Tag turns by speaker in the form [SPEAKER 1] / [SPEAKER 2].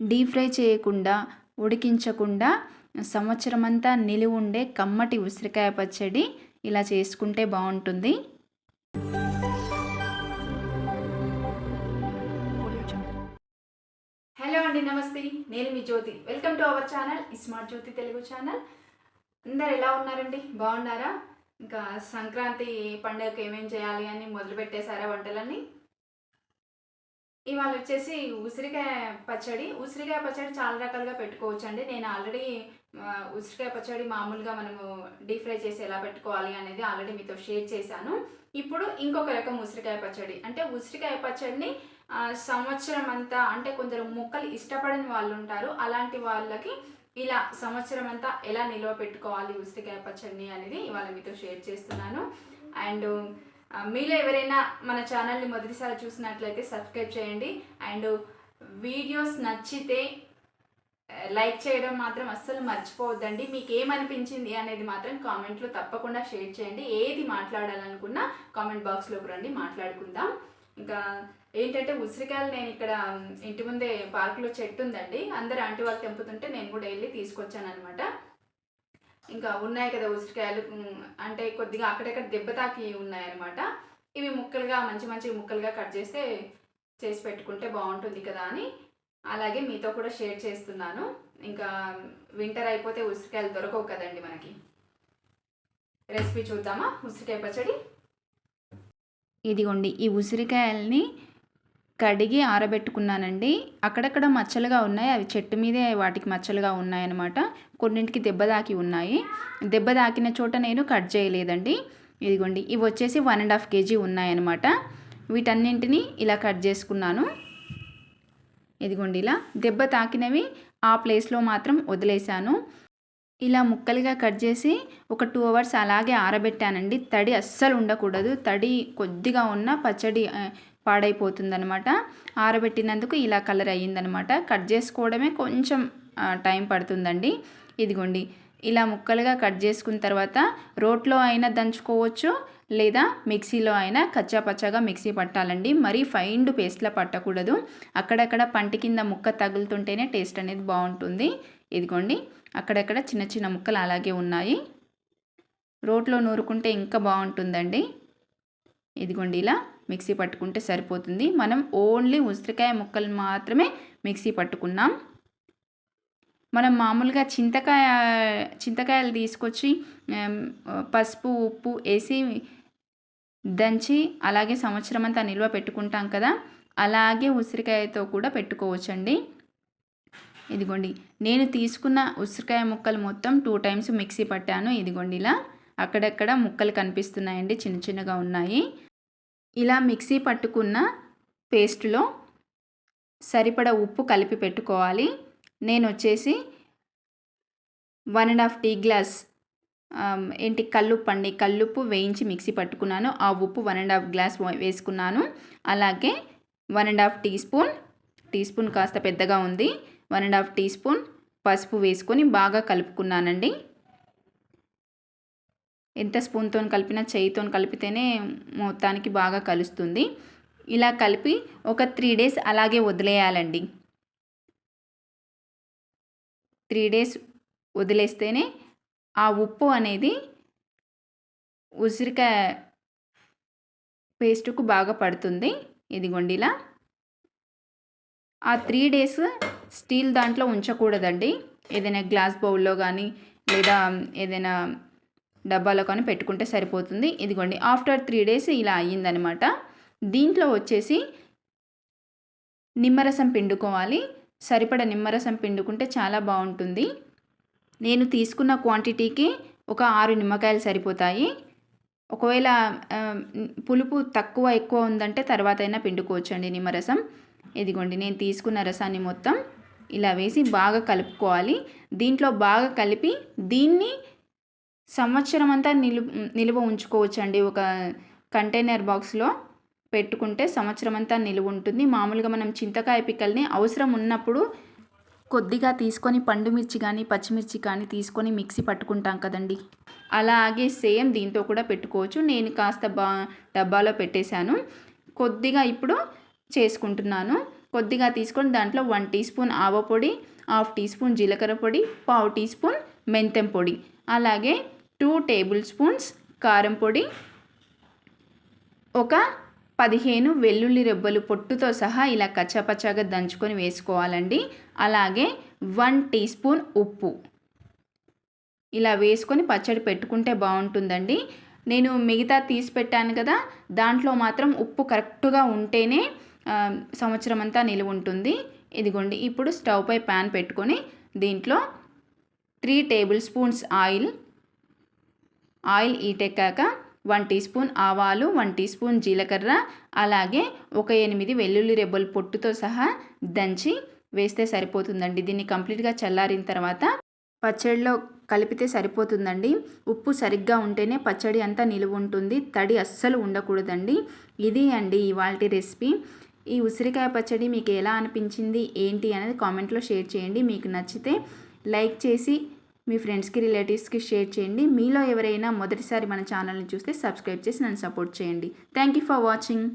[SPEAKER 1] Deep fry చేయకుండా ఉడికించకుండా సంవత్సరం అంతా నిలువ ఉండే కమ్మటి ఉసిరికాయ పచ్చడి ఇలా చేసుకుంటే బాగుంటుంది. హలో అండి నమస్తే. నేను మీ Jyothi. Welcome to our channel smart Jyothi Telugu channel. అందరు ఎలా ఉన్నారండి? బాగున్నారా? ఇంకా సంక్రాంతి పండుగకి ఏమేం చేయాలి అని మొదలు పెట్టేశారా వంటలన్నీ? ఇవాళ వచ్చేసి ఉసిరికాయ పచ్చడి ఉసిరికాయ పచ్చడి చాలా రకాలుగా పెట్టుకోవచ్చు అండి నేను ఆల్రెడీ ఉసిరికాయ పచ్చడి మామూలుగా మనము డీప్ ఫ్రై చేసి ఎలా పెట్టుకోవాలి అనేది ఆల్రెడీ మీతో షేర్ చేశాను. ఇప్పుడు ఇంకొక రకం ఉసిరికాయ పచ్చడి. అంటే ఉసిరికాయ పచ్చడిని సంవత్సరం అంతా అంటే కొందరు మొక్కలు ఇష్టపడని వాళ్ళు ఉంటారు. అలాంటి వాళ్ళకి ఇలా సంవత్సరం అంతా ఎలా నిల్వ పెట్టుకోవాలి ఉసిరికాయ పచ్చడిని అనేది ఇవాళ మీతో షేర్ చేస్తున్నాను. అండ్ మీలో ఎవరైనా మన ఛానల్ని మొదటిసారి చూసినట్లయితే సబ్స్క్రైబ్ చేయండి. అండ్ వీడియోస్ నచ్చితే లైక్ చేయడం మాత్రం అస్సలు మర్చిపోవద్దండి. మీకు ఏమనిపించింది అనేది మాత్రం కామెంట్లో తప్పకుండా షేర్ చేయండి. ఏది మాట్లాడాలనుకున్నా కామెంట్ బాక్స్లోకి రండి మాట్లాడుకుందాం. ఇంకా ఏంటంటే ఉసిరికాయలు నేను ఇక్కడ ఇంటి ముందే పార్కులో చెట్టు ఉందండి. అందరు ఆంటీ వాళ్ళు తెంపుతుంటే నేను కూడా వెళ్ళి తీసుకొచ్చాను అనమాట ఇంకా ఉన్నాయి కదా ఉసిరికాయలు అంటే కొద్దిగా అక్కడక్కడ దెబ్బ తాకి ఉన్నాయన్నమాట. ఇవి ముక్కలుగా మంచి మంచి ముక్కలుగా కట్ చేస్తే చేసి పెట్టుకుంటే బాగుంటుంది కదా అని. అలాగే మీతో కూడా షేర్ చేస్తున్నాను. ఇంకా వింటర్ అయిపోతే ఉసిరికాయలు దొరకవు కదండి మనకి. రెసిపీ చూద్దామా? ఉసిరికాయ పచ్చడి? ఇదిగోండి ఈ ఉసిరికాయల్ని కడిగి ఆరబెట్టుకున్నానండి. అక్కడక్కడ మచ్చలుగా ఉన్నాయి. అవి చెట్టు మీదే వాటికి మచ్చలుగా ఉన్నాయన్నమాట. కొన్నింటికి దెబ్బ తాకి ఉన్నాయి. దెబ్బ తాకిన చోట నేను కట్ చేయలేదండి. ఇదిగోండి ఇవి వచ్చేసి వన్ అండ్ హాఫ్ కేజీ ఉన్నాయన్నమాట. వీటన్నింటినీ ఇలా కట్ చేసుకున్నాను. ఇదిగోండి ఇలా దెబ్బ తాకినవి ఆ ప్లేస్లో మాత్రం వదిలేశాను. ఇలా ముక్కలుగా కట్ చేసి ఒక టూ అవర్స్ అలాగే ఆరబెట్టానండి. తడి అస్సలు ఉండకూడదు. తడి కొద్దిగా ఉన్న పచ్చడి పాడైపోతుందనమాట ఆరబెట్టినందుకు ఇలా కలర్ అయ్యిందనమాట కట్ చేసుకోవడమే కొంచెం టైం పడుతుందండి. ఇదిగోండి. ఇలా ముక్కలుగా కట్ చేసుకున్న తర్వాత రోట్లో అయినా దంచుకోవచ్చు లేదా మిక్సీలో అయినా కచ్చా పచ్చగా మిక్సీ పట్టాలండి. మరీ ఫైండ్ పేస్ట్లా పట్టకూడదు. అక్కడక్కడ పంటి కింద ముక్క తగులుతుంటేనే టేస్ట్ అనేది బాగుంటుంది. ఇదిగోండి. అక్కడక్కడ చిన్న చిన్న ముక్కలు అలాగే ఉన్నాయి. రోట్లో నూరుకుంటే ఇంకా బాగుంటుందండి. ఇదిగోండి ఇలా మిక్సీ పట్టుకుంటే సరిపోతుంది. మనం ఓన్లీ ఉసిరికాయ ముక్కలు మాత్రమే మిక్సీ పట్టుకున్నాం. మనం మామూలుగా చింతకాయ చింతకాయలు తీసుకొచ్చి పసుపు ఉప్పు వేసి దంచి అలాగే సంవత్సరం అంతా నిల్వ పెట్టుకుంటాం కదా అలాగే ఉసిరికాయతో కూడా పెట్టుకోవచ్చండి. ఇదిగోండి నేను తీసుకున్న ఉసిరికాయ ముక్కలు మొత్తం టూ టైమ్స్ మిక్సీ పట్టాను. ఇదిగోండి ఇలా అక్కడక్కడ ముక్కలు కనిపిస్తున్నాయండి చిన్న చిన్నగా ఉన్నాయి. ఇలా మిక్సీ పట్టుకున్న పేస్ట్లో సరిపడ ఉప్పు కలిపి పెట్టుకోవాలి. నేను వచ్చేసి one and half tea glass ఏంటి కల్లుప్పు అండి. కల్లుప్పు వేయించి మిక్సీ పట్టుకున్నాను. ఆ ఉప్పు వన్ అండ్ హాఫ్ గ్లాస్ వేసుకున్నాను. అలాగే one and half teaspoon teaspoon కాస్త పెద్దగా ఉంది. One and half teaspoon పసుపు వేసుకొని బాగా కలుపుకున్నానండి. ఎంత స్పూన్తో కలిపినా చేయితో కలిపితేనే మొత్తానికి బాగా కలుస్తుంది. ఇలా కలిపి ఒక త్రీ డేస్ అలాగే వదిలేయాలండి. త్రీ డేస్ వదిలేస్తేనే ఆ ఉప్పు అనేది ఉసిరికాయ పేస్టుకు బాగా పడుతుంది. ఇదిగోండి ఇలా. ఆ త్రీ డేస్ స్టీల్ దాంట్లో ఉంచకూడదండి. ఏదైనా గ్లాస్ బౌల్లో కానీ లేదా ఏదైనా డబ్బాలో కానీ పెట్టుకుంటే సరిపోతుంది. ఇదిగోండి ఆఫ్టర్ త్రీ డేస్ ఇలా అయ్యిందనమాట. దీంట్లో వచ్చేసి నిమ్మరసం పిండుకోవాలి. సరిపడ నిమ్మరసం పిండుకుంటే చాలా బాగుంటుంది. నేను తీసుకున్న క్వాంటిటీకి ఒక ఆరు నిమ్మకాయలు సరిపోతాయి. ఒకవేళ పులుపు తక్కువ ఎక్కువ ఉందంటే తర్వాత అయినా పిండుకోవచ్చండి నిమ్మరసం. ఇదిగోండి నేను తీసుకున్న రసాన్ని మొత్తం ఇలా వేసి బాగా కలుపుకోవాలి. దీంట్లో బాగా కలిపి దీన్ని సంవత్సరం అంతా నిలు నిలువ ఉంచుకోవచ్చండి. ఒక కంటైనర్ బాక్స్లో పెట్టుకుంటే సంవత్సరం అంతా నిలువ ఉంటుంది. మామూలుగా మనం చింతకాయ పిక్కల్ని అవసరం ఉన్నప్పుడు కొద్దిగా తీసుకొని పండు మిర్చి కానీ పచ్చిమిర్చి కానీ తీసుకొని మిక్సీ పట్టుకుంటాం కదండి. అలాగే సేమ్ దీంతో కూడా పెట్టుకోవచ్చు. నేను కాస్త బా డబ్బాలో పెట్టేశాను. కొద్దిగా ఇప్పుడు చేసుకుంటున్నాను. కొద్దిగా తీసుకొని దాంట్లో వన్ టీ స్పూన్ ఆవ పొడి హాఫ్ టీ స్పూన్ జీలకర్ర పొడి పావు టీ స్పూన్ మెంతెం పొడి. అలాగే టూ టేబుల్ స్పూన్స్ కారం పొడి ఒక పదిహేను వెల్లుల్లి రెబ్బలు పొట్టుతో సహా ఇలా కచ్చపచ్చగా దంచుకొని వేసుకోవాలండి. అలాగే వన్ టీ స్పూన్ ఉప్పు. ఇలా వేసుకొని పచ్చడి పెట్టుకుంటే బాగుంటుందండి. నేను మిగతా తీసి పెట్టాను కదా దాంట్లో మాత్రం ఉప్పు కరెక్ట్గా ఉంటేనే సంవత్సరం అంతా నిలువ ఉంటుంది. ఇదిగోండి ఇప్పుడు స్టవ్ పై ప్యాన్ పెట్టుకొని దీంట్లో three tablespoons oil oil ఈటెక్కాక వన్ టీ స్పూన్ ఆవాలు వన్ టీ స్పూన్ జీలకర్ర అలాగే ఒక ఎనిమిది వెల్లుల్లి రెబ్బలు పొట్టుతో సహా దంచి వేస్తే సరిపోతుందండి. దీన్ని కంప్లీట్గా చల్లారిన తర్వాత పచ్చడిలో కలిపితే సరిపోతుందండి. ఉప్పు సరిగ్గా ఉంటేనే పచ్చడి అంతా నిలువ ఉంటుంది. తడి అస్సలు ఉండకూడదండి. ఇది అండి ఇవాళ రెసిపీ. ఈ ఉసిరికాయ పచ్చడి మీకు ఎలా అనిపించింది ఏంటి అనేది కామెంట్లో షేర్ చేయండి. మీకు నచ్చితే లైక్ చేసి మీ ఫ్రెండ్స్కి రిలేటివ్స్కి షేర్ చేయండి. మీలో ఎవరైనా మొదటిసారి మన ఛానల్ని చూస్తే సబ్స్క్రైబ్ చేసి నన్ను సపోర్ట్ చేయండి. Thank you for watching.